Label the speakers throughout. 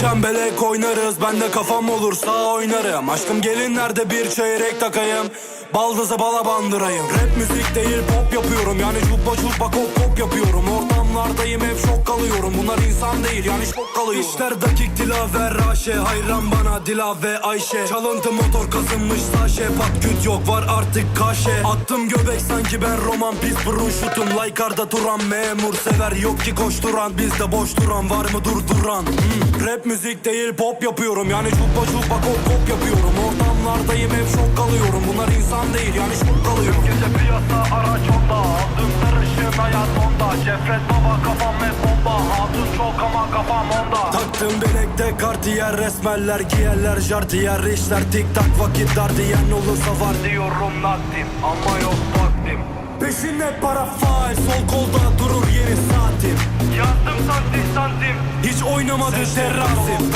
Speaker 1: Çembelek oynarız Ben de kafam olursa oynarım. Aşkım gelinlerde bir çeyrek takayım Baldızı bala bandırayım. Rap müzik değil pop yapıyorum. Yani cubba cubba kop kop yapıyorum. Ortamlardayım hep şok kalıyorum. Bunlar insan değil yani şok kalıyor İşler dakik dilaver raşe. Hayran bana dila ve Ayşe. Çalıntı motor kazınmış saşe Pat küt yok var artık kaşe. Attım göbek sanki ben roman Pis. Burun şutum Laykarda turan memur sever. Yok ki koşturan bizde boş duran. Var mı durduran? Hmm, Rap müzik değil pop yapıyorum. Yani cubba cubba kop kop yapıyorum. Ortamlardayım hep şok kalıyorum. Bunlar insan değil yani şok kalıyorum
Speaker 2: Gece piyasa araç onda Aldım sarışın hayat onda. Cefret baba kafam hep bomba Hatun çok ama kafam onda.
Speaker 1: Taktığım bilekte kartiyer resmeller giyerler jartiyer işler tik tak vakit dar diyen olursa var.
Speaker 2: Diyorum nakdim ama yok vaktim.
Speaker 1: Peşinde para faal sol kolda durur yeni saatim.
Speaker 2: Yazdım santim santim.
Speaker 1: Hiç oynamadı terrasim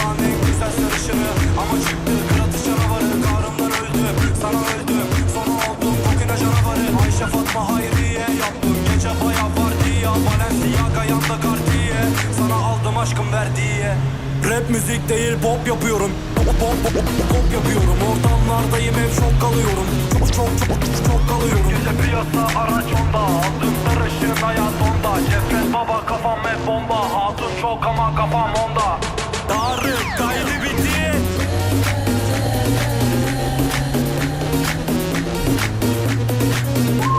Speaker 1: aşkın verdiği Rap müzik değil pop yapıyorum. Pop, pop, pop, pop yapıyorum. Ortamlardayım hep çok kalıyorum. Çok çok çok çok kalıyorum.
Speaker 2: Gece piyasa araç onda. Aldım sarışın hayat onda. Cefret baba kafam hep bomba. Hatun çok ama kafam onda. Darık kaydı bitti. Woo!